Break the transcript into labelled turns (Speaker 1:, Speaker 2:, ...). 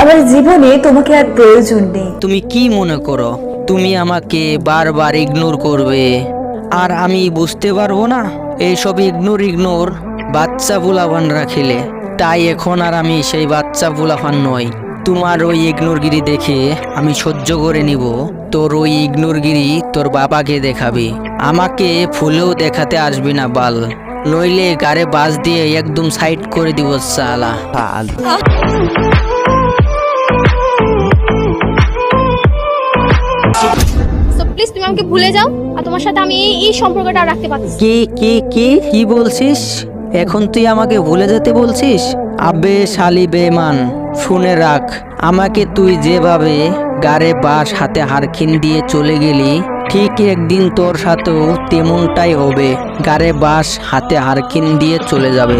Speaker 1: আমার জীবনে তোমাকে আর প্রয়োজন নেই।
Speaker 2: তুমি কি মনে করো? তুমি আমাকে বারবার ইগনোর করবে। আর আমি বুঝতে পারব না এইসব ইগনোর ইগনোর বাচ্চা বুলাবান রাখিলে। তাই এখন আর আমি সেই বাচ্চা বুলাফান নই। তোমার ওই ইগনোরগিরি দেখে আমি সহ্য করে নিব। তোর ওই ইগনোরগিরি তোর বাবাকে দেখাবি। আমাকে ফুলেও দেখাতে আসবি না বাল। নইলে গাড়ে বাস দিয়ে একদম সাইড করে দিব সালা
Speaker 3: প্লিজ তুমি আমাকে ভুলে যাও। আর তোমার সাথে আমি এই এই সম্পর্কটা রাখতে পারছি
Speaker 2: কি কি কি? কি বলছিস? এখন তুই আমাকে ভুলে যেতে বলছিস? আবে শালি বেমান শুনে রাখ, আমাকে তুই যেভাবে গারে বাস হাতে হারখিন দিয়ে চলে গেলি, ঠিক একদিন তোর সাথেও তেমনটাই হবে, গারে বাস হাতে হারখিন দিয়ে চলে যাবে।